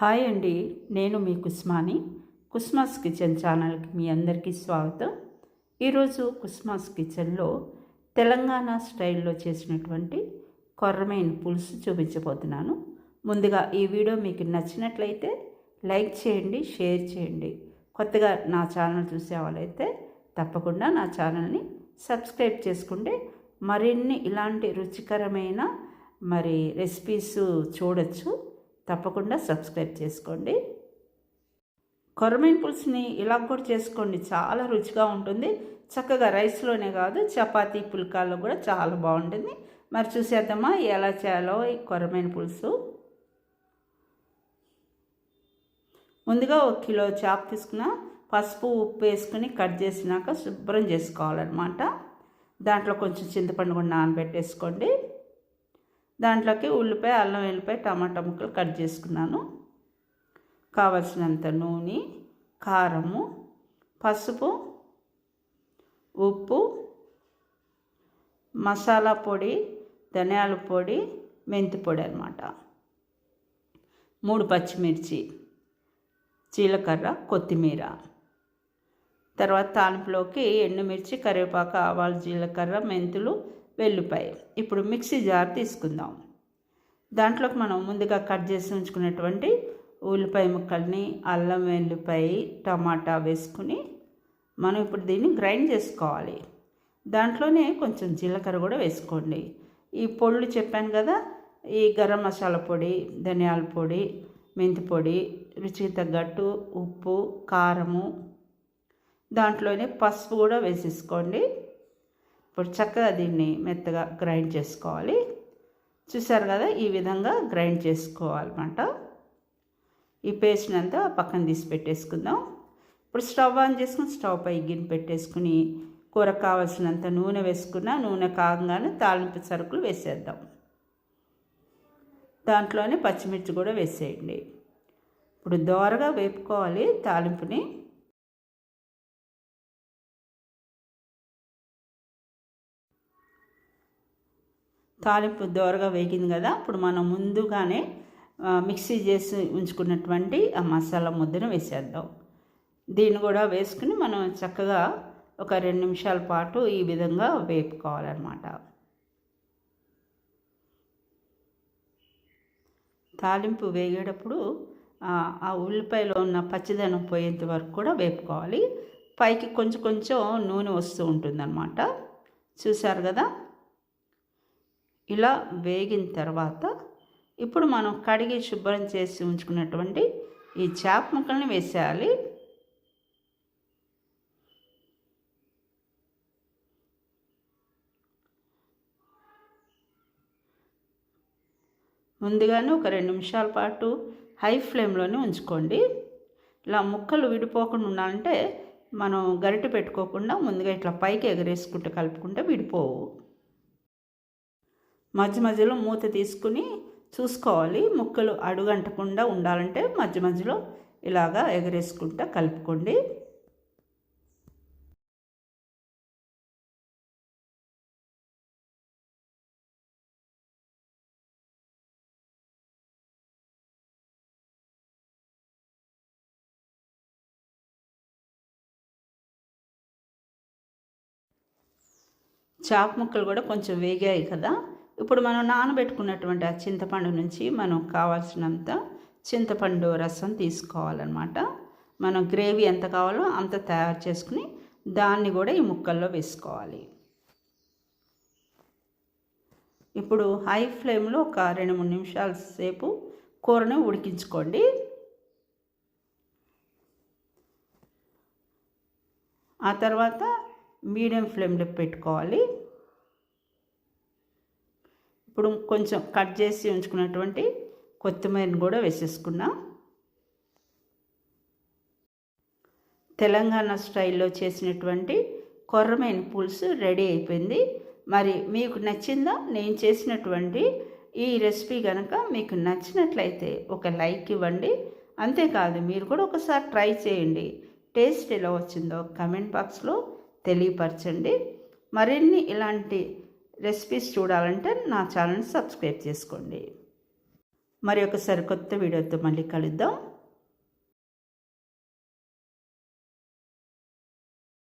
Hi అండి నేను మీ Kusmani కుస్మాస్ kitchen ఛానల్కి మీ అందరికీ స్వాగతం. ఈరోజు కుస్మాస్ కిచెన్లో తెలంగాణ స్టైల్లో చేసినటువంటి కొర్రమైన పులుసు చూపించబోతున్నాను. ముందుగా ఈ వీడియో మీకు నచ్చినట్లయితే లైక్ చేయండి షేర్ చేయండి. కొత్తగా నా ఛానల్ చూసే వాళ్ళైతే తప్పకుండా నా ఛానల్ని సబ్స్క్రైబ్ చేసుకుంటే మరిన్ని ఇలాంటి రుచికరమైన మరి రెసిపీస్ చూడొచ్చు. తప్పకుండా సబ్స్క్రైబ్ చేసుకోండి. కొరమైన పులుసుని ఇలా కూడా చేసుకోండి. చాలా రుచిగా ఉంటుంది. చక్కగా రైస్లోనే కాదు చపాతీ పుల్కాల్లో కూడా చాలా బాగుంటుంది. మరి చూసేద్దామా ఎలా చేయాలో ఈ కొరమైన పులుసు ముందుగా ఒక కిలో చేప తీసుకున్న పసుపు ఉప్పు వేసుకుని కట్ చేసినాక శుభ్రం చేసుకోవాలన్నమాట. దాంట్లో కొంచెం చింతపండు కూడా నానబెట్టేసుకోండి. దాంట్లోకి ఉల్లిపాయ అల్లం వెల్లిపాయ టమాటా ముక్కలు కట్ చేసుకున్నాను. కావలసినంత నూనె కారము పసుపు ఉప్పు మసాలా పొడి ధనియాల పొడి మెంతి పొడి అనమాట మూడు పచ్చిమిర్చి జీలకర్ర కొత్తిమీర. తర్వాత తాలింపులోకి ఎండుమిర్చి కరివేపాకు ఆవాలు జీలకర్ర మెంతులు వెల్లుపాయ. ఇప్పుడు మిక్సీ జార్ తీసుకుందాం. దాంట్లోకి మనం ముందుగా కట్ చేసి ఉంచుకున్నటువంటి ఉల్లిపాయ ముక్కల్ని అల్లం వెల్లుపాయ టమాటా వేసుకుని మనం ఇప్పుడు దీన్ని గ్రైండ్ చేసుకోవాలి. దాంట్లోనే కొంచెం జీలకర్ర కూడా వేసుకోండి. ఈ పొళ్ళు చెప్పాను కదా ఈ గరం మసాలా పొడి ధనియాల పొడి మెంతి పొడి రుచికి తగ్గట్టు ఉప్పు కారము దాంట్లోనే పసుపు కూడా వేసేసుకోండి. ఇప్పుడు చక్కగా దీన్ని మెత్తగా గ్రైండ్ చేసుకోవాలి. చూసారు కదా ఈ విధంగా గ్రైండ్ చేసుకోవాలన్నమాట. ఈ పేస్ట్ని అంతా పక్కన తీసి పెట్టేసుకుందాం. ఇప్పుడు స్టవ్ ఆన్ చేసుకుని స్టవ్ పై గిన్నె పెట్టేసుకుని కూర కావాల్సినంత నూనె వేసుకున్న నూనె కాగానే తాలింపు సరుకులు వేసేద్దాం. దాంట్లోనే పచ్చిమిర్చి కూడా వేసేయండి. ఇప్పుడు దోరగా వేపుకోవాలి తాలింపుని. తాలింపు దోరగా వేగింది కదా ఇప్పుడు మనం ముందుగానే మిక్సీ చేసి ఉంచుకున్నటువంటి ఆ మసాలా ముద్దను వేసేద్దాం. దీన్ని కూడా వేసుకుని మనం చక్కగా ఒక రెండు నిమిషాల పాటు ఈ విధంగా వేపుకోవాలన్నమాట. తాలింపు వేగేటప్పుడు ఆ ఉల్లిపాయలో ఉన్న పచ్చిదనం పోయేంత వరకు కూడా వేపుకోవాలి. పైకి కొంచెం కొంచెం నూనె వస్తూ ఉంటుందన్నమాట. చూసారు కదా ఇలా వేగిన తర్వాత ఇప్పుడు మనం కడిగి శుభ్రం చేసి ఉంచుకున్నటువంటి ఈ చేప ముక్కల్ని వేసేయాలి. ముందుగానే ఒక రెండు నిమిషాల పాటు హై ఫ్లేమ్లోనే ఉంచుకోండి. ఇలా ముక్కలు విడిపోకుండా ఉండాలంటే మనం గరిటె పెట్టుకోకుండా ముందుగా ఇట్లా పైకి ఎగరేసుకుంటూ కలుపుకుంటే విడిపోవు. మధ్య మధ్యలో మూత తీసుకుని చూసుకోవాలి. ముక్కలు అడుగంటకుండా ఉండాలంటే మధ్య మధ్యలో ఇలాగా ఎగరేసుకుంటా కలుపుకోండి. చాప ముక్కలు కూడా కొంచెం వేగాయి కదా. ఇప్పుడు మనం నానబెట్టుకున్నటువంటి ఆ చింతపండు నుంచి మనం కావాల్సినంత చింతపండు రసం తీసుకోవాలన్నమాట. మనం గ్రేవీ ఎంత కావాలో అంత తయారు చేసుకుని దాన్ని కూడా ఈ ముక్కల్లో వేసుకోవాలి. ఇప్పుడు హై ఫ్లేమ్లో ఒక రెండు మూడు నిమిషాల సేపు కూరని ఉడికించుకోండి. ఆ తర్వాత మీడియం ఫ్లేమ్లో పెట్టుకోవాలి. ఇప్పుడు కొంచెం కట్ చేసి ఉంచుకున్నటువంటి కొత్తిమీరని కూడా వేసేసుకున్నాం. తెలంగాణ స్టైల్లో చేసినటువంటి కొర్రమైన పులుసు రెడీ అయిపోయింది. మరి మీకు నచ్చిందా? నేను చేసినటువంటి ఈ రెసిపీ కనుక మీకు నచ్చినట్లయితే ఒక లైక్ ఇవ్వండి. అంతేకాదు మీరు కూడా ఒకసారి ట్రై చేయండి. టేస్ట్ ఎలా వచ్చిందో కమెంట్ బాక్స్లో తెలియపరచండి. మరిన్ని ఇలాంటి రెసిపీస్ చూడాలంటే నా ఛానల్ని సబ్స్క్రైబ్ చేసుకోండి. మరి ఒకసారి కొత్త వీడియోతో మళ్ళీ కలుద్దాం.